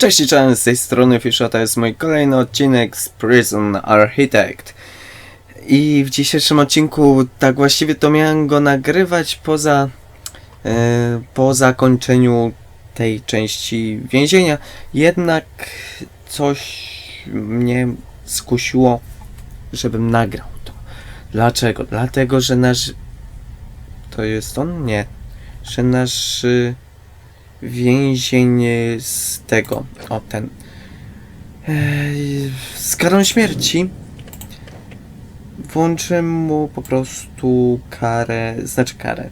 Cześć i cześć, z tej strony Fisza, to jest mój kolejny odcinek z Prison Architect. I w dzisiejszym odcinku, tak właściwie to miałem go nagrywać poza, e, po zakończeniu tej części więzienia. Jednak coś mnie skusiło, żebym nagrał to. Dlaczego? Dlatego, że nasz... To jest on? Nie. Że nasz... y, więzień e, z tego, o ten, Ej, z karą śmierci. Włączyłem mu po prostu karę, znaczy karę,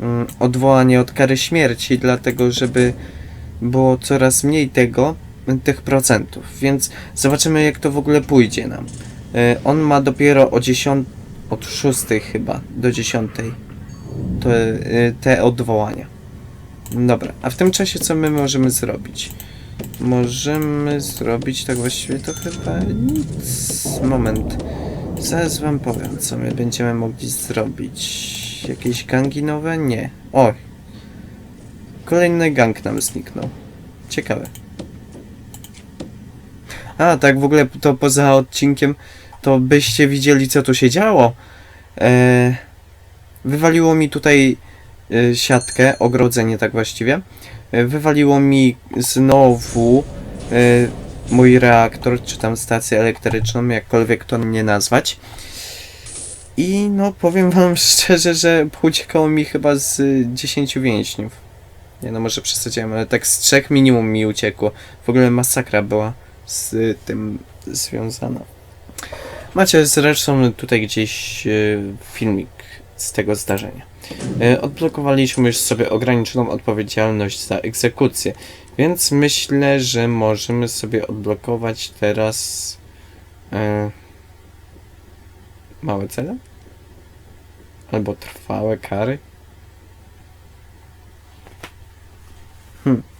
mm, odwołanie od kary śmierci, dlatego żeby było coraz mniej tego, tych procentów, więc zobaczymy jak to w ogóle pójdzie nam. E, On ma dopiero o 10, od 6 chyba do 10 to, e, te odwołania. Dobra, a w tym czasie co my możemy zrobić? Możemy zrobić tak właściwie to chyba nic. Moment. Zaraz wam powiem, co my będziemy mogli zrobić. Jakieś gangi nowe? Nie. Oj. Kolejny gang nam zniknął. Ciekawe. A, tak w ogóle to poza odcinkiem, to byście widzieli co tu się działo. Eee, wywaliło mi tutaj siatkę, ogrodzenie tak właściwie. Y, Wywaliło mi znowu y, mój reaktor, czy tam stację elektryczną, jakkolwiek to nie nazwać. I no powiem wam szczerze, że uciekało mi chyba z y, 10 więźniów. Nie no, może przesadziłem, ale tak z trzech minimum mi uciekło. W ogóle masakra była z y, tym związana. Macie zresztą tutaj gdzieś y, filmik z tego zdarzenia. E, Odblokowaliśmy już sobie ograniczoną odpowiedzialność za egzekucję, więc myślę, że możemy sobie odblokować teraz e, małe cele? Albo trwałe kary? Hmm.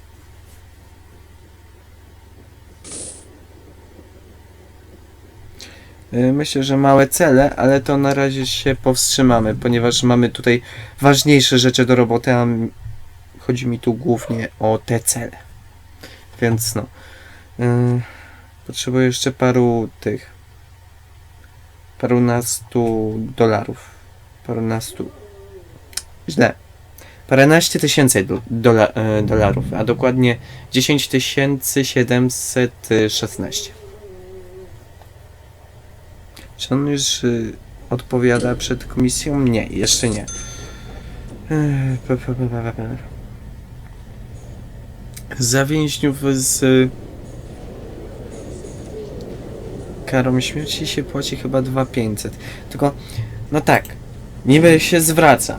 Myślę, że małe cele, ale to na razie się powstrzymamy, ponieważ mamy tutaj ważniejsze rzeczy do roboty, a chodzi mi tu głównie o te cele. Więc no. Yy, potrzebuję jeszcze paru tych. parunastu dolarów. Parunastu. Źle. Paręnaście tysięcy do, dola, e, dolarów, a dokładnie 10 716. Czy on już y, odpowiada przed komisją? Nie, jeszcze nie. Pe- Za więźniów z y, karą śmierci się płaci chyba 2500. Tylko, no tak, niby się zwraca,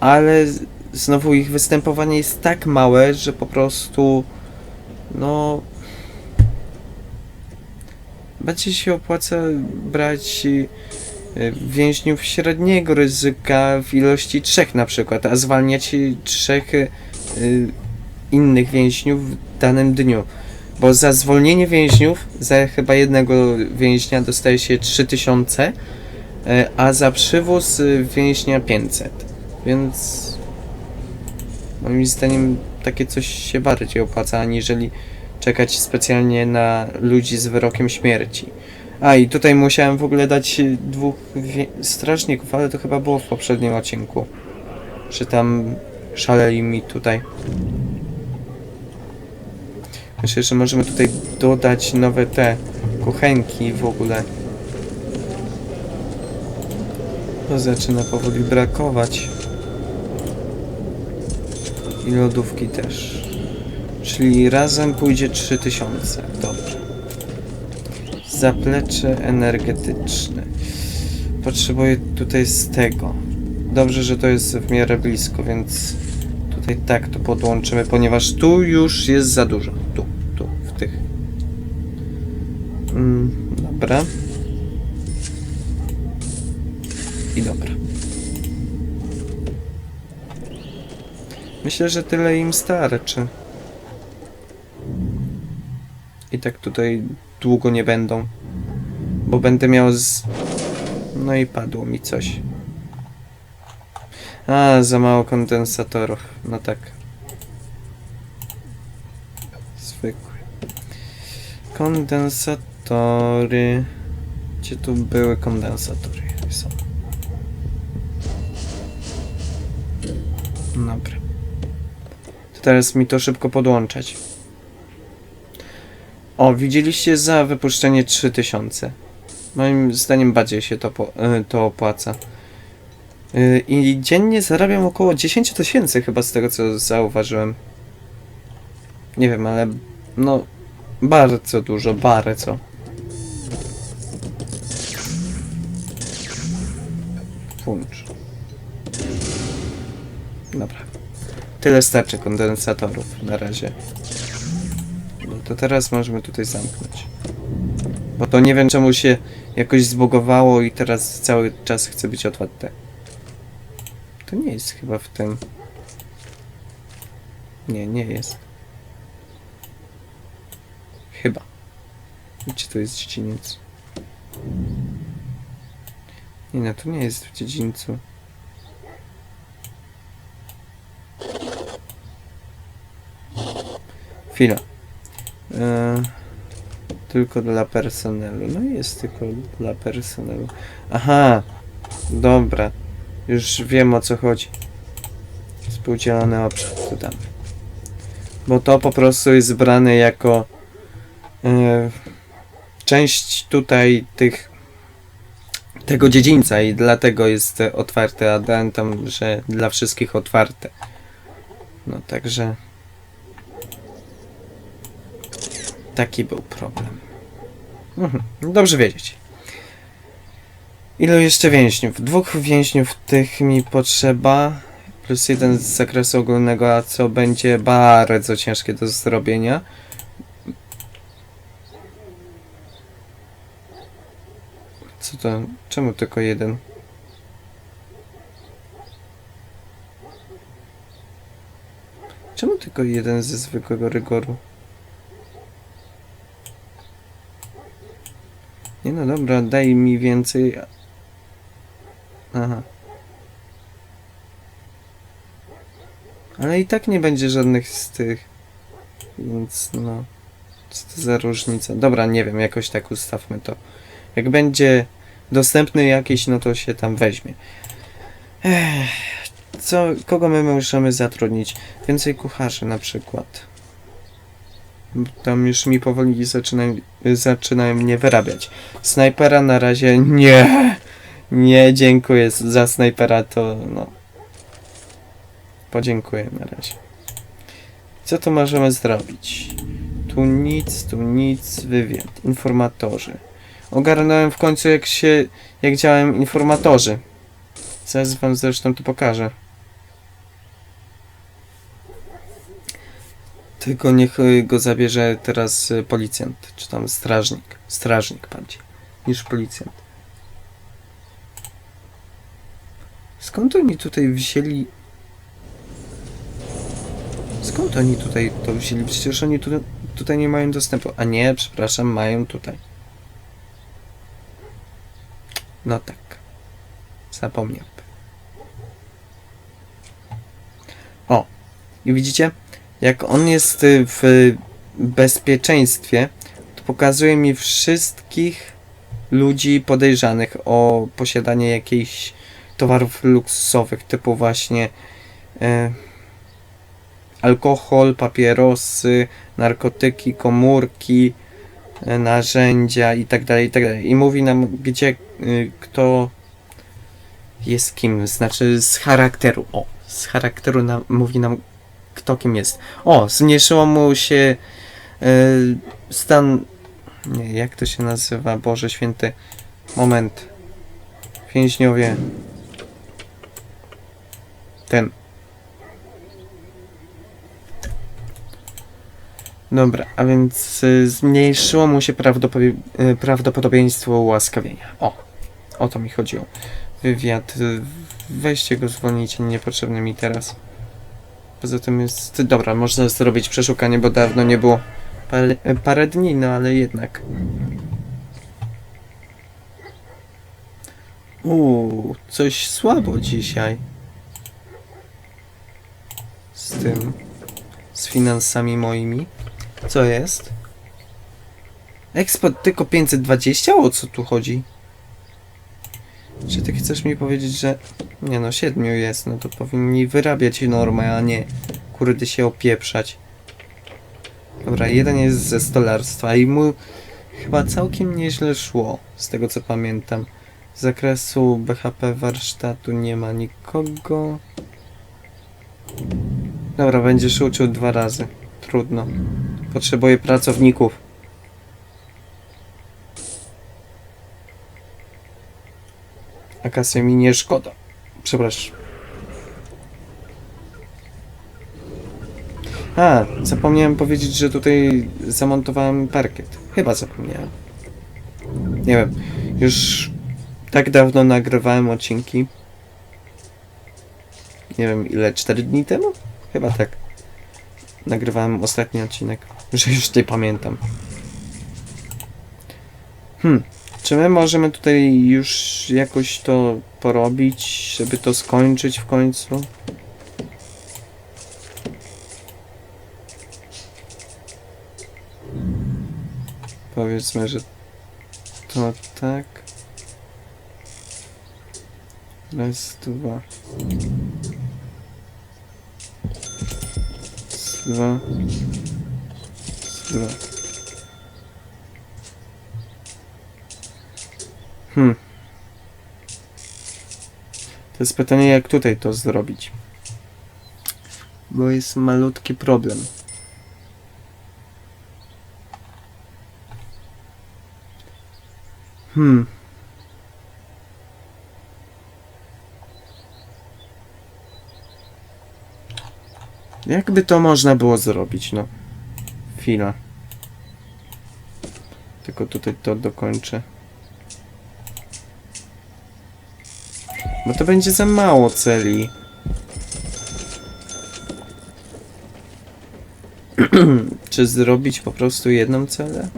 ale znowu ich występowanie jest tak małe, że po prostu no bardziej się opłaca brać y, więźniów średniego ryzyka w ilości trzech na przykład, a zwalniać y, trzech y, y, innych więźniów w danym dniu. Bo za zwolnienie więźniów, za chyba jednego więźnia dostaje się 3000, y, a za przywóz y, więźnia 500. Więc moim zdaniem takie coś się bardziej opłaca, aniżeli czekać specjalnie na ludzi z wyrokiem śmierci. A i tutaj musiałem w ogóle dać dwóch strażników, ale to chyba było w poprzednim odcinku. Czy tam szaleli mi tutaj. Myślę, że możemy tutaj dodać nowe te kuchenki w ogóle. To zaczyna powoli brakować. I lodówki też. Czyli razem pójdzie 3000. Dobrze. Zaplecze energetyczne. Potrzebuję tutaj z tego. Dobrze, że to jest w miarę blisko, więc tutaj tak to podłączymy, ponieważ tu już jest za dużo. Tu, tu, w tych. Mm, dobra. I dobra. Myślę, że tyle im starczy. I tak tutaj długo nie będą. Bo będę miał z... No i padło mi coś. A, za mało kondensatorów. No tak. Zwykły. Kondensatory. Gdzie tu były kondensatory? Są. Dobra. To teraz mi to szybko podłączać. O, widzieliście za wypuszczenie 3000. Moim zdaniem bardziej się to, y, to opłaca. Y, I dziennie zarabiam około 10 tysięcy chyba z tego co zauważyłem. Nie wiem, ale no bardzo dużo, bardzo. Włącz. Dobra. Tyle starczy kondensatorów na razie. To teraz możemy tutaj zamknąć. Bo to nie wiem czemu się jakoś zbugowało i teraz cały czas chce być otwarte. To nie jest chyba w tym. Nie, nie jest. Chyba. Gdzie to jest dziedziniec? Nie no, to nie jest w dziedzińcu. Chwila. E, tylko dla personelu. No jest tylko dla personelu. Aha, dobra. Już wiem o co chodzi. Współdzielony obszar tu damy. Bo to po prostu jest brane jako e, część tutaj tych tego dziedzińca i dlatego jest otwarte, a dałem tam, że dla wszystkich otwarte. No także taki był problem. Mhm, dobrze wiedzieć. Ilu jeszcze więźniów? Dwóch więźniów tych mi potrzeba, plus jeden z zakresu ogólnego, a co będzie bardzo ciężkie do zrobienia. Co to? Czemu tylko jeden? Czemu tylko jeden ze zwykłego rygoru? Nie no dobra, daj mi więcej. Aha. Ale i tak nie będzie żadnych z tych. Więc no. Co to za różnica? Dobra, nie wiem, jakoś tak ustawmy to. Jak będzie dostępny jakiś, no to się tam weźmie. Ech, co, kogo my możemy zatrudnić? Więcej kucharzy na przykład. Tam już mi powoli zaczynają, zaczynają mnie wyrabiać. Snajpera na razie nie. Nie, dziękuję za snajpera, to no. Podziękuję na razie. Co tu możemy zrobić? Tu nic, tu nic, wywiad, informatorzy. Ogarnąłem w końcu jak się, jak działają informatorzy. Zaraz wam zresztą to pokażę. Tylko niech y, go zabierze teraz y, policjant, czy tam strażnik. Strażnik bardziej, niż policjant. Skąd oni tutaj wzięli... Skąd oni tutaj to wzięli? Przecież oni tu, tutaj nie mają dostępu. A nie, przepraszam, mają tutaj. No tak. Zapomniałem. O, i widzicie? Jak on jest y, w bezpieczeństwie, to pokazuje mi wszystkich ludzi podejrzanych o posiadanie jakichś towarów luksusowych, typu właśnie e, alkohol, papierosy, narkotyki, komórki, e, narzędzia itd., itd. I mówi nam, gdzie kto jest kim, znaczy z charakteru. O, z charakteru nam, mówi nam, kto kim jest. O, zmniejszyło mu się e, stan. Nie, jak to się nazywa? Boże święty. Moment. Więźniowie. Ten. Dobra, a więc y, zmniejszyło mu się y, prawdopodobieństwo ułaskawienia. O, o to mi chodziło. Wywiad. Weźcie go, zwolnijcie, niepotrzebny mi teraz. Poza tym jest. Dobra, można zrobić przeszukanie, bo dawno nie było. Parę, parę dni, no ale jednak. Uuu, coś słabo dzisiaj. Z tym. Z finansami moimi. Co jest? Eksport tylko 520? O co tu chodzi? Czy ty chcesz mi powiedzieć, że... Nie no, siedmiu jest, no to powinni wyrabiać normę, a nie kurde się opieprzać. Dobra, jeden jest ze stolarstwa i mu chyba całkiem nieźle szło, z tego co pamiętam. Z zakresu BHP warsztatu nie ma nikogo. Dobra, będziesz uczył dwa razy. Trudno. Potrzebuję pracowników. A kasy mi nie szkoda. Przepraszam. A, zapomniałem powiedzieć, że tutaj zamontowałem parkiet. Chyba zapomniałem. Nie wiem. Już tak dawno nagrywałem odcinki. Nie wiem ile, 4 dni temu? Chyba tak. Nagrywałem ostatni odcinek, że już nie pamiętam. Hmm, czy my możemy tutaj już jakoś to porobić, żeby to skończyć w końcu? Powiedzmy, że to tak. Raz, dwa. Dwa. Dwa. Hmm. To jest pytanie, jak tutaj to zrobić. Bo jest malutki problem. Hmm. Jakby to można było zrobić, no. Chwila. Tylko tutaj to dokończę. Bo to będzie za mało celi. Czy zrobić po prostu jedną celę?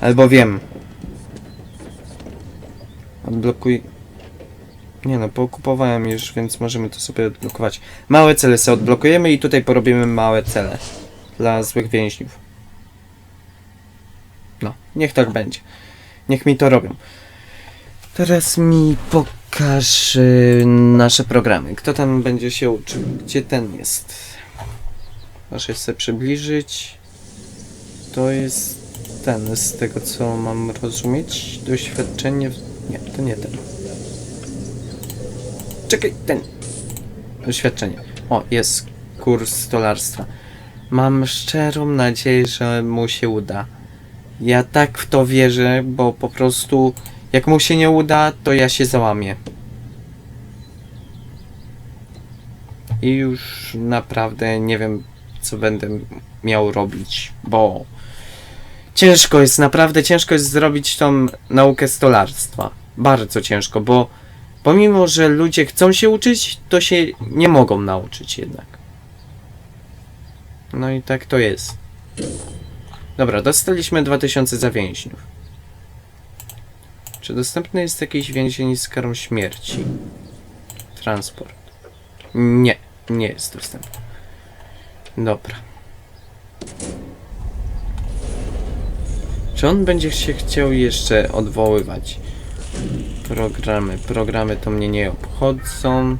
Albo wiem. Odblokuj. Nie no, pookupowałem już, więc możemy to sobie odblokować. Małe cele sobie odblokujemy i tutaj porobimy małe cele. Dla złych więźniów. No, niech tak będzie. Niech mi to robią. Teraz mi pokaż y, nasze programy. Kto tam będzie się uczył? Gdzie ten jest? Proszę sobie przybliżyć. To jest ten, z tego co mam rozumieć. Doświadczenie. w- Nie, to nie ten. Czekaj, ten. Doświadczenie. O, jest kurs stolarstwa. Mam szczerą nadzieję, że mu się uda. Ja tak w to wierzę, bo po prostu jak mu się nie uda, to ja się załamię. I już naprawdę nie wiem, co będę miał robić, bo ciężko jest, naprawdę ciężko jest zrobić tą naukę stolarstwa. Bardzo ciężko, bo pomimo, że ludzie chcą się uczyć, to się nie mogą nauczyć jednak. No i tak to jest. Dobra, dostaliśmy 2000 za więźniów. Czy dostępny jest jakiś więzień z karą śmierci? Transport. Nie, nie jest dostępny. Dobra. Czy on będzie się chciał jeszcze odwoływać? Programy. Programy to mnie nie obchodzą.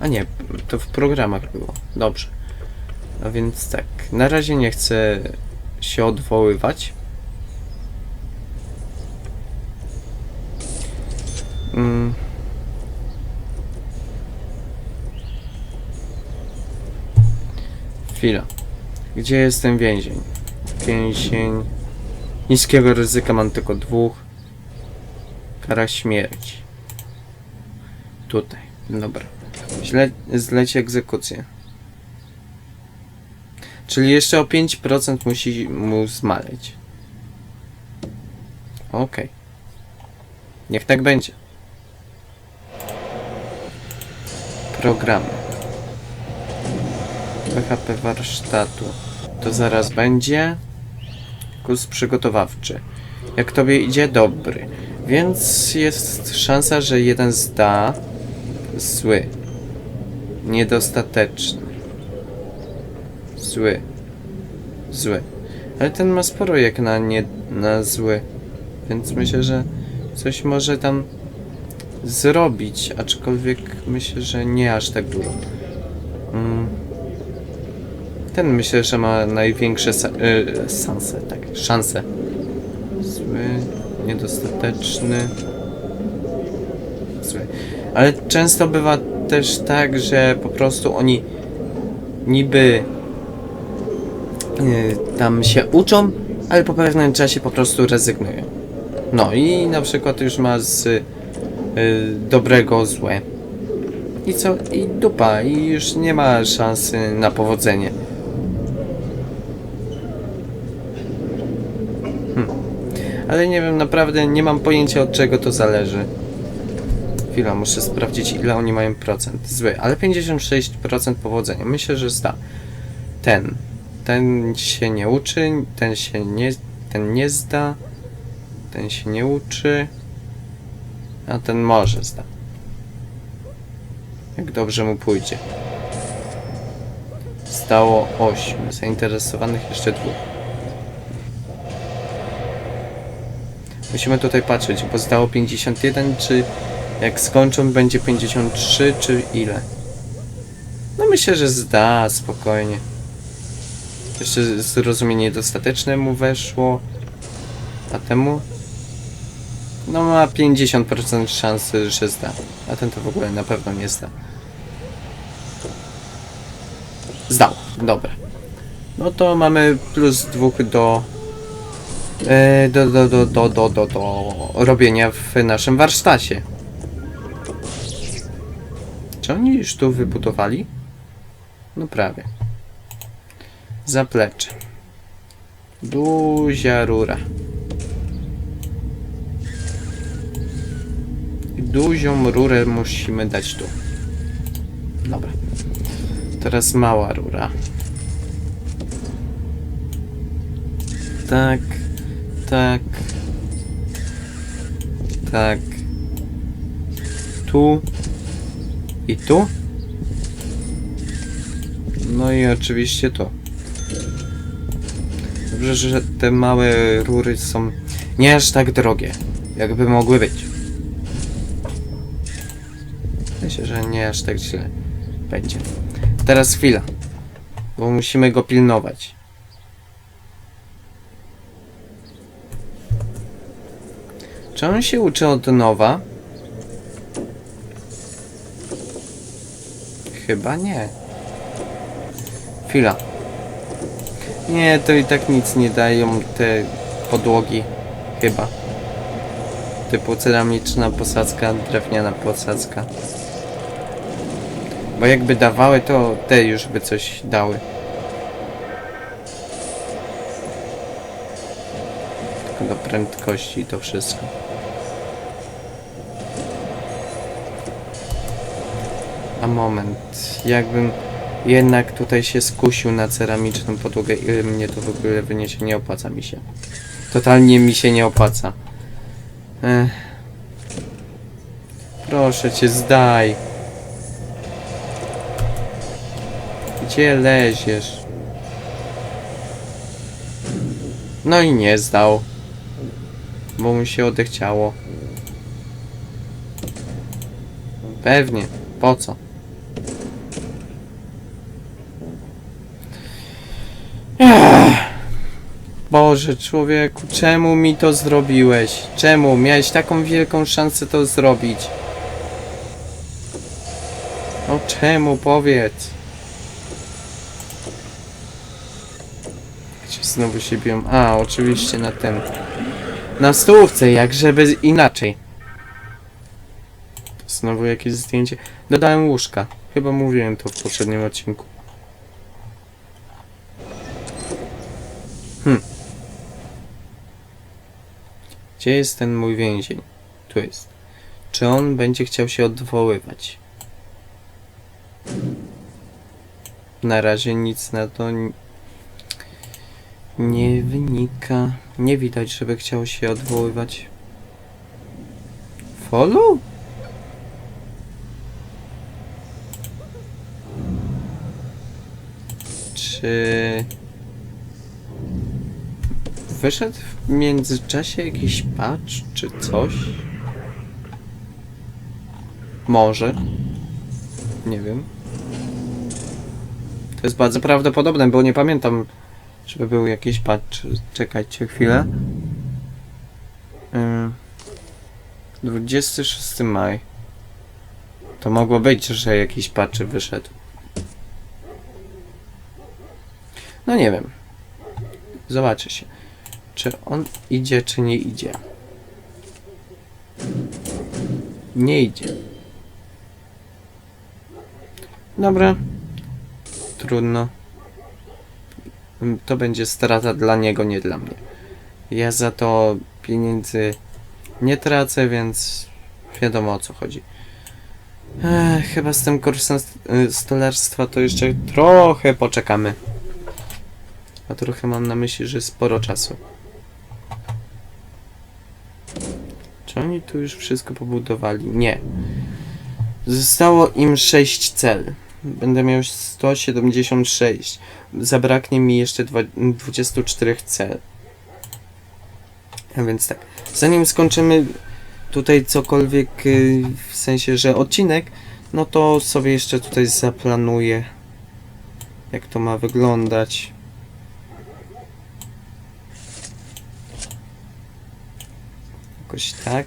A nie, to w programach było. Dobrze. A więc tak, na razie nie chcę się odwoływać. Mm. Chwila. Gdzie jest ten więzień? Więzień. Niskiego ryzyka mam tylko dwóch. Kara śmierci. Tutaj. Dobra. Źle, zleć egzekucję. Czyli jeszcze o 5% musi mu zmaleć. Okej. Niech tak będzie. Programy. PHP warsztatu. To zaraz będzie. Kurs przygotowawczy. Jak tobie idzie? Dobry. Więc jest szansa, że jeden zda. Zły. Niedostateczny. Zły. zły. Ale ten ma sporo jak na nie na zły. Więc myślę, że coś może tam zrobić, aczkolwiek myślę, że nie aż tak dużo. Mm. Ten myślę, że ma największe sa- y, szanse, tak, szanse. Zły, niedostateczny. Zły. Ale często bywa też tak, że po prostu oni niby y, tam się uczą, ale po pewnym czasie po prostu rezygnują. No i na przykład już ma z dobrego złe. I co? I dupa. I już nie ma szansy na powodzenie. Hm. Ale nie wiem, naprawdę nie mam pojęcia od czego to zależy. Chwila, muszę sprawdzić ile oni mają procent. Zły, ale 56% powodzenia. Myślę, że zda. Ten. Ten się nie uczy, ten się nie, ten nie zda, ten się nie uczy, a ten może zda. Jak dobrze mu pójdzie. Stało 8. Zainteresowanych jeszcze dwóch. Musimy tutaj patrzeć, bo zdało 51, czy jak skończą będzie 53, czy ile? No myślę, że zda, spokojnie. Jeszcze zrozumienie dostateczne mu weszło. A temu? No ma 50% szansy, że zda. A ten to w ogóle na pewno nie zda. Zdał, dobra. No to mamy plus dwóch do, e, do, do, do, do, do, do, do robienia w naszym warsztacie. Czy oni już tu wybudowali? No prawie. Zaplecze. Duzia rura. Duzią rurę musimy dać tu. Dobra. Teraz mała rura. Tak. Tak. Tak. Tu. I tu. No i oczywiście to. Dobrze, że te małe rury są nie aż tak drogie, jakby mogły być. Myślę, że nie aż tak źle będzie. Teraz chwila, bo musimy go pilnować. Czy on się uczy od nowa? Chyba nie. Chwila. Nie, to i tak nic nie dają te podłogi. Chyba. Typu ceramiczna posadzka, drewniana posadzka. Bo jakby dawały, to te już by coś dały. Tylko do prędkości i to wszystko. A moment, jakbym jednak tutaj się skusił na ceramiczną podłogę, ile mnie to w ogóle wyniesie, nie opłaca mi się. Totalnie mi się nie opłaca. Ech. Proszę cię, zdaj. Gdzie leziesz? No i nie zdał. Bo mu się odechciało. Pewnie. Po co? Boże, człowieku, czemu mi to zrobiłeś? Czemu? Miałeś taką wielką szansę to zrobić. No czemu? Powiedz. Znowu się biją? A, oczywiście na tym. Na stołówce, jak żeby inaczej. Znowu jakieś zdjęcie. Dodałem łóżka. Chyba mówiłem to w poprzednim odcinku. Hmm. Gdzie jest ten mój więzień? Tu jest. Czy on będzie chciał się odwoływać? Na razie nic na to n- nie wynika. Nie widać, żeby chciał się odwoływać. Follow? Czy... wyszedł w międzyczasie jakiś patch czy coś? Może. Nie wiem. To jest bardzo prawdopodobne, bo nie pamiętam, żeby był jakiś patch. Czekajcie chwilę. Ym, 26 maj. To mogło być, że jakiś patch wyszedł. No nie wiem. Zobaczy się. Czy on idzie, czy nie idzie. Nie idzie. Dobra. Trudno. To będzie strata dla niego, nie dla mnie. Ja za to pieniędzy nie tracę, więc wiadomo o co chodzi. Ech, chyba z tym kursem y, stolarstwa to jeszcze trochę poczekamy. A trochę mam na myśli, że sporo czasu. Czy oni tu już wszystko pobudowali? Nie. Zostało im 6 cel. Będę miał 176. Zabraknie mi jeszcze dwa- 24 cel. A więc tak. Zanim skończymy tutaj cokolwiek, y, w sensie, że odcinek, no to sobie jeszcze tutaj zaplanuję, jak to ma wyglądać. Jakoś tak.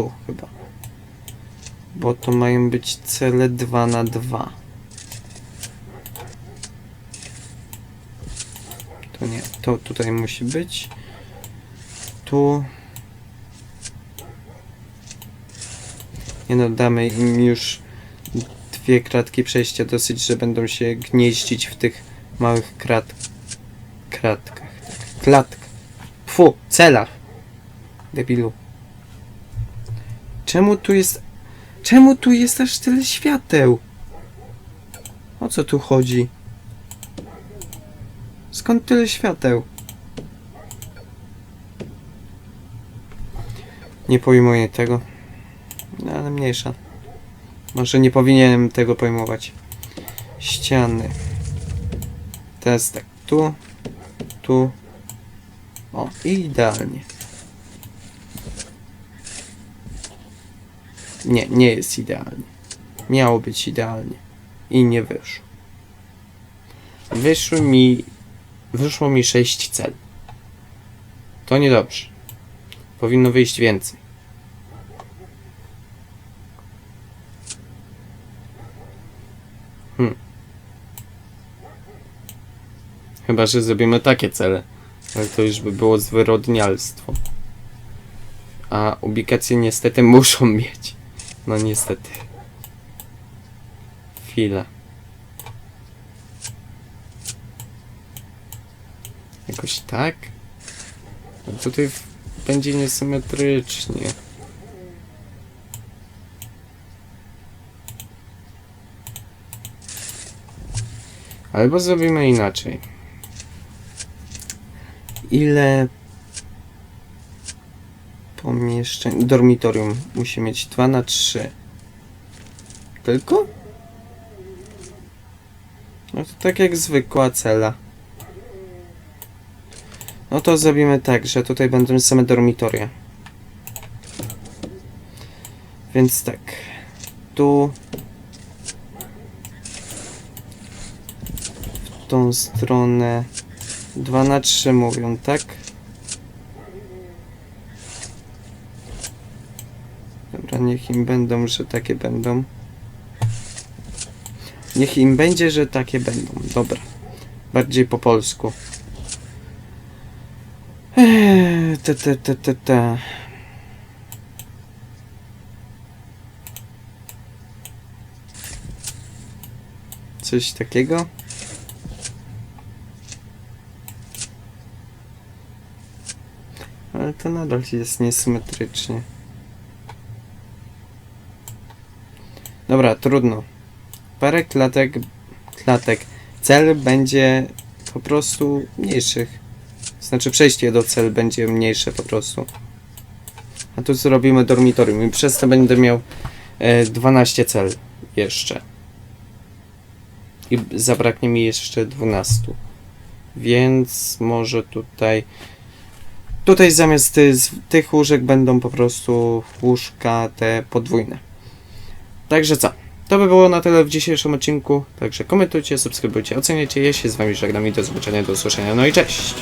Tu chyba. Bo to mają być cele 2 na 2. To nie, to tutaj musi być. Tu. Nie no, damy im już dwie kratki przejścia dosyć, że będą się gnieździć w tych małych krat... kratkach. Tak. Klatkach. Fu, celach. Debilu. Czemu tu jest... Czemu tu jest aż tyle świateł? O co tu chodzi? Skąd tyle świateł? Nie pojmuję tego. No, ale mniejsza. Może nie powinienem tego pojmować. Ściany. Teraz tak, tu, tu. O, idealnie. Nie, nie jest idealnie. Miało być idealnie. I nie wyszło. Wyszły mi Wyszło mi 6 cel. To niedobrze. Powinno wyjść więcej. Hmm. Chyba, że zrobimy takie cele. Ale to już by było zwyrodnialstwo. A ubikacje niestety muszą mieć. No niestety. Chwila. Jakoś tak? A tutaj w- będzie niesymetrycznie. Albo zrobimy inaczej. Ile pomieszczeń... Dormitorium musi mieć 2 na 3 Tylko? No to tak jak zwykła cela. No to zrobimy tak, że tutaj będą same dormitoria. Więc tak. Tu. W tą stronę. 2 na 3 mówią, tak? Dobra, niech im będą, że takie będą. Niech im będzie, że takie będą. Dobra. Bardziej po polsku. Eee, te, te, te, te, te. Coś takiego? Ale to nadal jest niesymetrycznie. Dobra, trudno. Parę klatek, klatek. Cel będzie po prostu mniejszych. Znaczy przejście do cel będzie mniejsze po prostu. A tu zrobimy dormitorium i przez to będę miał e, 12 cel jeszcze. i zabraknie mi jeszcze 12. Więc może tutaj. Tutaj zamiast tych łóżek będą po prostu łóżka te podwójne. Także co? To by było na tyle w dzisiejszym odcinku. Także komentujcie, subskrybujcie, oceniajcie. Ja się z wami żegnam i do zobaczenia, do usłyszenia. No i cześć!